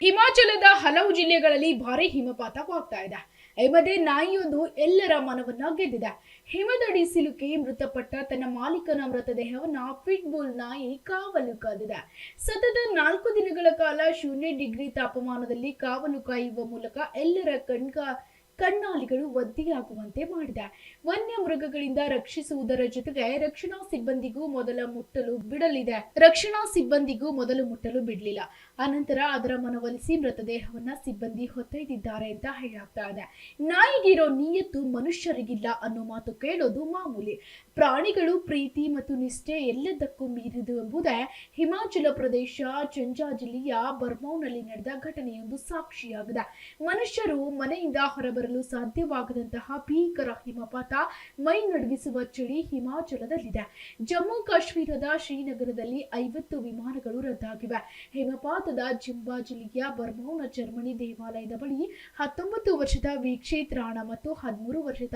ಹಿಮಾಚಲದ ಹಲವು ಜಿಲ್ಲೆಗಳಲ್ಲಿ ಭಾರಿ ಹಿಮಪಾತವಾಗ್ತಾ ಇದೆ ಮಧ್ಯೆ ನಾಯಿಯೊಂದು ಎಲ್ಲರ ಮನವನ್ನ ಗೆದ್ದಿದೆ. ಹಿಮದಡಿ ಸಿಲುಕಿ ಮೃತಪಟ್ಟ ತನ್ನ ಮಾಲೀಕನ ಮೃತದೇಹವನ್ನ ಪಿಟ್ಬುಲ್ ನಾಯಿ ಕಾವಲು ಕಾದಿದೆ ಸತತ ನಾಲ್ಕು ದಿನಗಳ ಕಾಲ ಶೂನ್ಯ ಡಿಗ್ರಿ ತಾಪಮಾನದಲ್ಲಿ ಕಾವಲು ಕಾಯುವ ಮೂಲಕ ಎಲ್ಲರ ಕಣ್ಗ ಕಣ್ಣಾಲಿಗಳು ಒದ್ದೆಯಾಗುವಂತೆ ಮಾಡಿದೆ. ವನ್ಯ ಮೃಗಗಳಿಂದ ರಕ್ಷಿಸುವುದರ ಜೊತೆಗೆ ರಕ್ಷಣಾ ಸಿಬ್ಬಂದಿಗೂ ಮೊದಲ ಮುಟ್ಟಲು ಬಿಡಲಿದೆ. ರಕ್ಷಣಾ ಸಿಬ್ಬಂದಿಗೂ ಮೊದಲು ಮುಟ್ಟಲು ಬಿಡಲಿಲ್ಲ. ಅನಂತರ ಅದರ ಮನವೊಲಿಸಿ ಮೃತದೇಹವನ್ನ ಸಿಬ್ಬಂದಿ ಹೊತ್ತೊಯ್ದಿದ್ದಾರೆ ಅಂತ ಹೇಳಾಗ್ತಾ ಇದೆ. ನಾಯಿಗಿರೋ ನಿಯತ್ತು ಮನುಷ್ಯರಿಗಿಲ್ಲ ಅನ್ನೋ ಮಾತು ಕೇಳೋದು ಮಾಮೂಲಿ. ಪ್ರಾಣಿಗಳು ಪ್ರೀತಿ ಮತ್ತು ನಿಷ್ಠೆ ಎಲ್ಲದಕ್ಕೂ ಮೀರಿದು ಎಂಬುದೇ ಹಿಮಾಚಲ ಪ್ರದೇಶ ಚಂಜಾ ಜಿಲ್ಲೆಯ ಬರ್ಮೌನಲ್ಲಿ ನಡೆದ ಘಟನೆಯೊಂದು ಸಾಕ್ಷಿಯಾಗಿದೆ. ಮನುಷ್ಯರು ಮನೆಯಿಂದ ಹೊರಬರಲು ಸಾಧ್ಯವಾಗದಂತಹ ಭೀಕರ ಹಿಮಪಾತ ಮೈ ನಡುಗಿಸುವ ಚಳಿ ಹಿಮಾಚಲದಲ್ಲಿದೆ. ಜಮ್ಮು ಕಾಶ್ಮೀರದ ಶ್ರೀನಗರದಲ್ಲಿ ಐವತ್ತು ವಿಮಾನಗಳು ರದ್ದಾಗಿವೆ. ಹಿಮಪಾತದ ಜಿಂಬಾ ಜಿಲ್ಲೆಯ ಬರ್ಮೌನ ಜರ್ಮನಿ ದೇವಾಲಯದ ಬಳಿ ಹತ್ತೊಂಬತ್ತು ವರ್ಷದ ವೀಕ್ಷೇತ್ರಾಣ ಮತ್ತು ಹದಿಮೂರು ವರ್ಷದ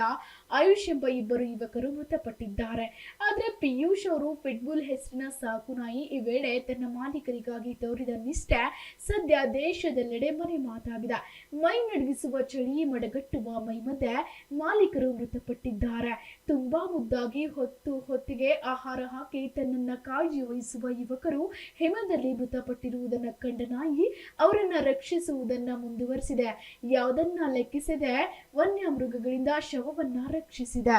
ಆಯುಷ್ ಎಂಬ ಇಬ್ಬರು ಯುವಕರು ಮೃತಪಟ್ಟಿದ್ದಾರೆ. ಆದ್ರೆ ಪಿಯೂಷ್ ಅವರು ಪಿಟ್ಬುಲ್ ಹೆಸರಿನ ಸಾಕು ನಾಯಿ, ಈ ವೇಳೆ ತನ್ನ ಮಾಲೀಕರಿಗಾಗಿ ತೋರಿದ ನಿಷ್ಠೆ ಸದ್ಯ ದೇಶದೆಲ್ಲೆಡೆ ಮನೆ ಮಾತಾಗಿದೆ. ಮೈ ನಡುಗಿಸುವ ಚಳಿ ಮಡಗಟ್ಟುವ ಮೈ ಮಧ್ಯೆ ಮಾಲೀಕರು ಮೃತಪಟ್ಟಿದ್ದಾರೆ. ತುಂಬಾ ಮುದ್ದಾಗಿ ಹೊತ್ತು ಹೊತ್ತಿಗೆ ಆಹಾರ ಹಾಕಿ ತನ್ನನ್ನ ಕಾಳಜಿ ವಹಿಸುವ ಯುವಕರು ಹಿಮದಲ್ಲಿ ಮೃತಪಟ್ಟಿರುವುದನ್ನ ಕಂಡ ನಾಯಿ ಅವರನ್ನ ರಕ್ಷಿಸುವುದನ್ನ ಮುಂದುವರಿಸಿದೆ. ಯಾವುದನ್ನ ಲೆಕ್ಕಿಸದೆ ವನ್ಯ ಮೃಗಗಳಿಂದ ಶವವನ್ನ ರಕ್ಷಿಸಿದೆ.